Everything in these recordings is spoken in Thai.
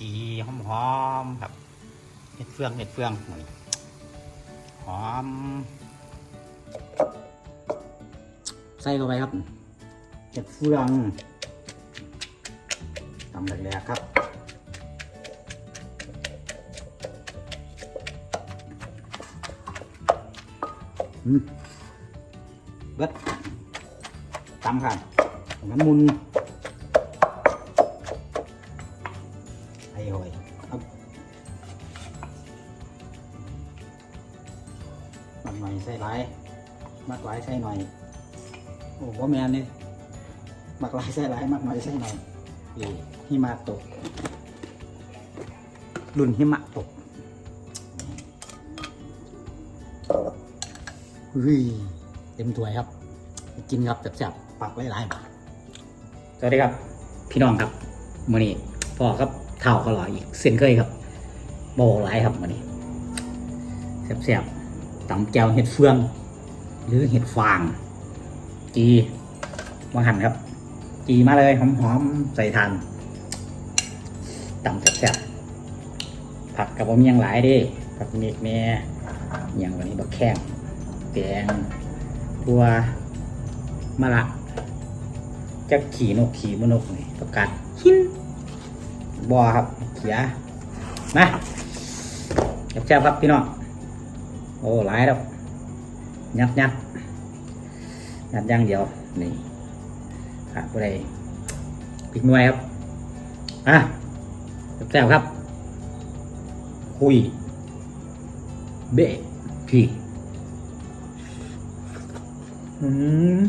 จีหอมๆครับเห็ดเฟืองเห็ดเฟืองหน่อยหอม ใส่เข้าไปครับเห็ดเฟืองตำแรกๆครับอืมเบิดตำค่ะน้ำมุน ลายใส่หน่อย โอ้บ่แมนนี่มักลายใส่หลายมักหน่อยใส่หน่อยหิมะตก รุ่นหิมะตกเฮ้ยเต็มถ้วยครับ กินครับแซ่บๆปักหลายบาทสวัสดีครับ พี่น้องครับมื่อนี้พ่อครับเท่าเขาหล่ออีกเส้นเคยครับโบหลายครับมื่อนี้แซ่บๆตำแก้วเห็ดเฟือง หรือเห็ดฟาง จีมาหั่นครับ จีมาเลยหอมๆใส่ทานตำแซ่บๆผักกับผมยังหลายดิผักเมกแม่อย่างวันนี้บักแข้งแกงทัวมะละจะขี่นกขี่มนกนี่ประกาศหินบอครับเขียนะแซ่บๆครับพี่น้องโอ้หลายแล้ว ยัดยัดยัดอย่างเดียวนี่ขาดอะไรพริกหน่วยครับอะแซ่บๆครับ คุย เบะพี่อืม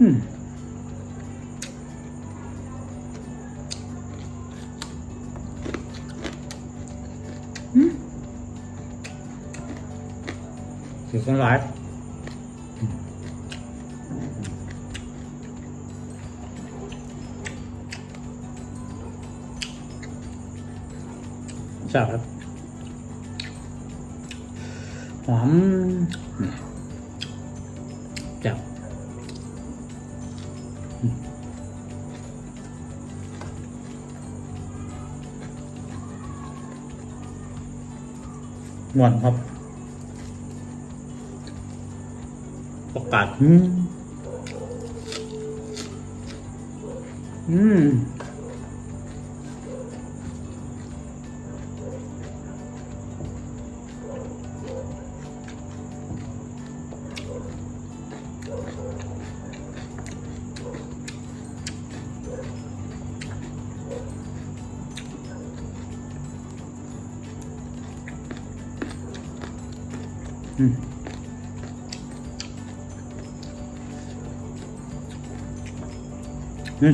อืม ถือกันหลายแซ่ครับหอมนี่แซ่บหวานครับ ประกาศอืมอืมอืม นี่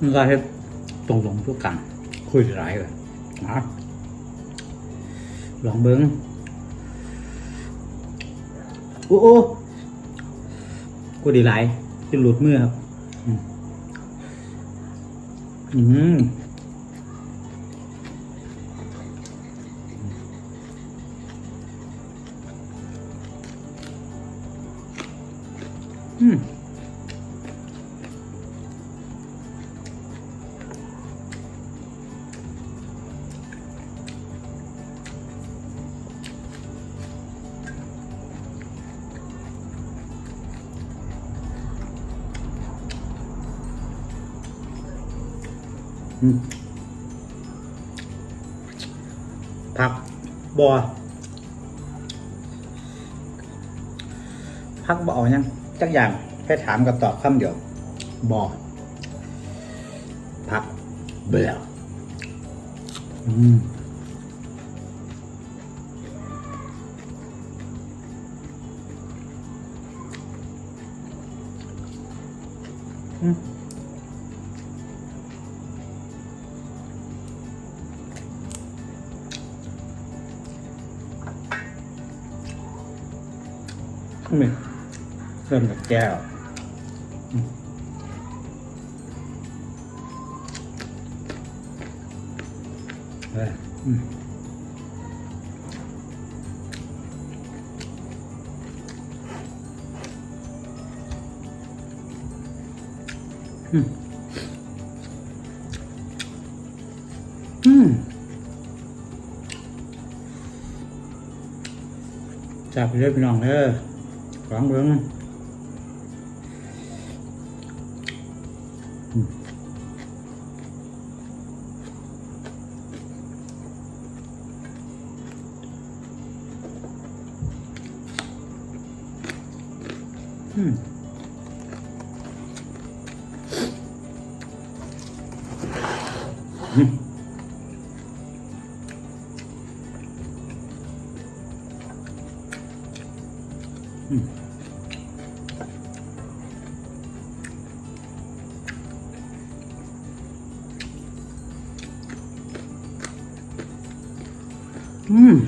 มันก็ให้ตรงลงทุกกัน คุยหลายเลยนะลองเบิ้งโอ้โอ้กูดีหลายจะหลุดมือครับ อืมอืมอืม ผักบัวพักบ่เอยังจักอย่างแค่ถามกับตอบคำเดียวบอพักเบื่ออืม ไมเริ่มจากแก้วอืมอืม อืมจับไปเรื่อยไปน้องแล้ว ฟังเบิ้ง อืม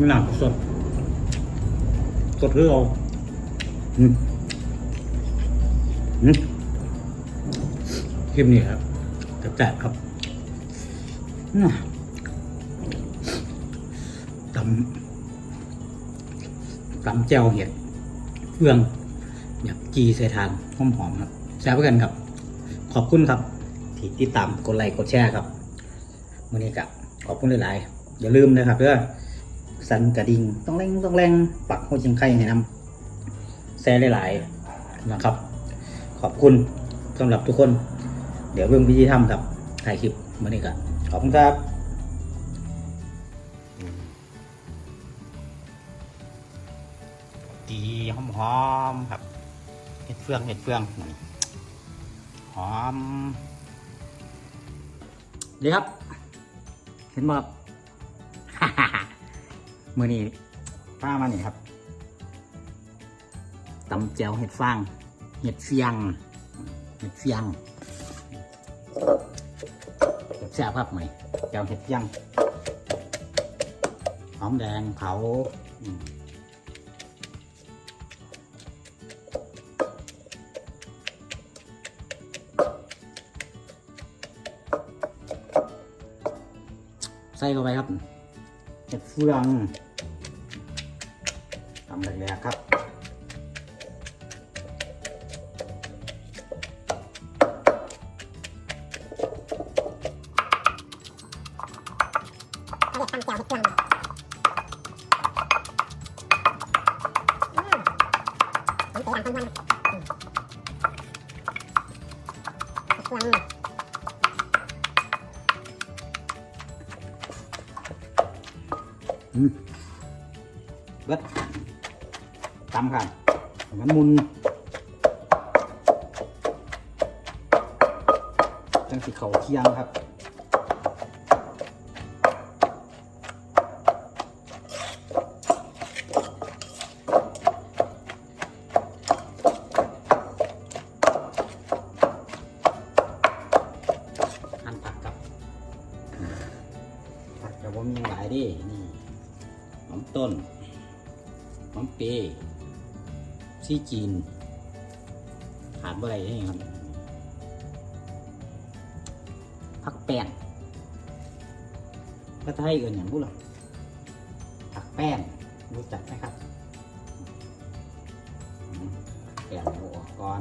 มันหนักสดสดคือเอาอืมอืมเข้มนี่ครับจะแตกครับน่ะตำตำแจ่วเห็ดเฟืองแบบจีใส่ทานหอมๆครับแซ่บกันครับ ขอบคุณครับ ที่ติดตามกดไลค์กดแชร์ครับมื่อนี้กับขอบคุณหลาย ๆ อย่าลืมนะครับเด้อ สั่นกระดิ่งต้องแรงต้องแรงปักหัวจิงไข่ให้นำแชร์หลายๆนะครับ ขอบคุณสำหรับทุกคน เดี๋ยวเบิ่งวิธีทำครับถ่ายคลิปมื่อนี้กับขอบคุณครับดีหอมหอมๆครับเห็ดเฟืองเห็ดเฟืองนั่นหอมดีครับ เห็นบ่ครับ มือนี้ป้ามานี่ครับตำแจวเห็ดฟางเห็ดเฟียงเห็ดเฟียงแซ่บครับไหมแจวเห็ดเฟียงหอมแดงเผาใส่เข้าไปครับเห็ดเฟือง ทำแรกๆครับเข จำเตะดังทั้งวันอืมเห็ดเฟืองอืมเบิดตำครับให้มันมุนจังสิเขาเคียงครับหั่นผักกับผักกับว่ามีหลายดินี่หอมต้นหอมปรย์ ซี่จีนขาดอะได้นี่ครับผักแป้งก็ไทยเอื่นอย่างบุหรอผักแป้งรู้จักไหมครับแป้งเอาออกก่อน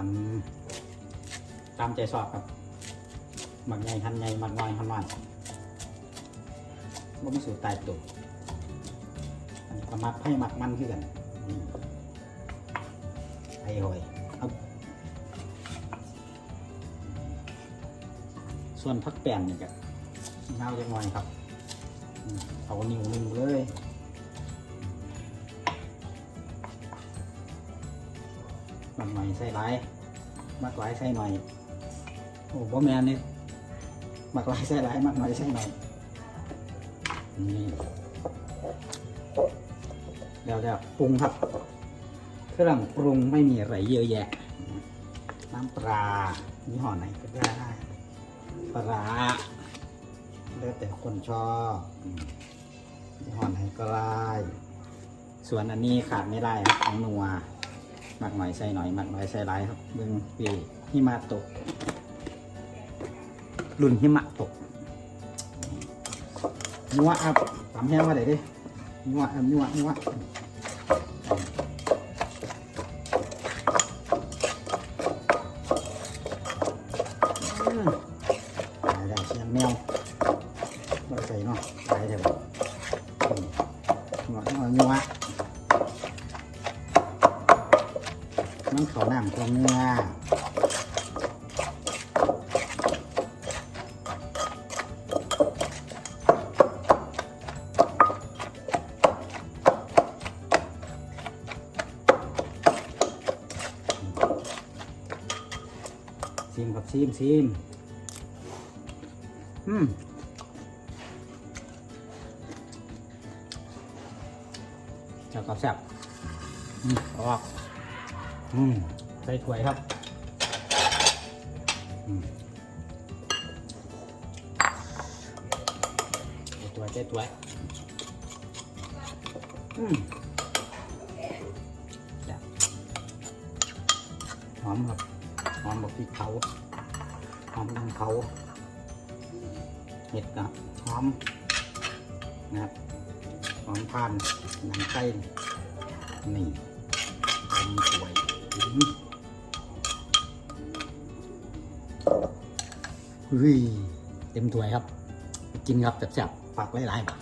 ำตามใจชอบครับหมักใหญ่ทันใหญ่หมักน้อยทันน้อยบ่มีสูตรตายตัวอันก็มักให้มักมันขึ้นกันนี่ไอ้หอยเอาส่วนพักแป้นนี่ก็เงาเล็กน้อยครับเอานิ้วหนึ่งเลย มักหน่อยใส่หลายมักหลายใส่หน่อยโอ้บ่แมนนี่มักหลายใส่หลายมักหน่อยใส่หน่อยนี่แล้วแล้วปรุงครับเครื่องปรุงไม่มีอะไรเยอะแยะ น้ำปลายี่ห้อไหนก็ได้ปลาแล้วแต่คนชอบมยี่ห้อไหนก็ได้ส่วนอันนี้ขาดไม่ได้ครับของนัว มักหน่อยใส่หน่อยมักหน่อยใส่หลายครับเบึงปีหิมะตก รุ่นหิมะตกนัวอับตำแห้งว่าไหนดินัวอับนัวนัว ซิมครับซิมอืมจ้ากับแซ่บอืมออกอืมใส่ถ้วยครับอืมใส่ถ้วยใส่ถ้วยอืมแซบหอมครับหอมแบบพริกเผา หอมน้ำเผาเห็ดกับหอมนะครับหอมพานหนังไก่นี่เต็มถ้วยอื้อเฮ้ยเต็มถ้วยครับ กินครับแซ่บๆฝากหลายๆบาท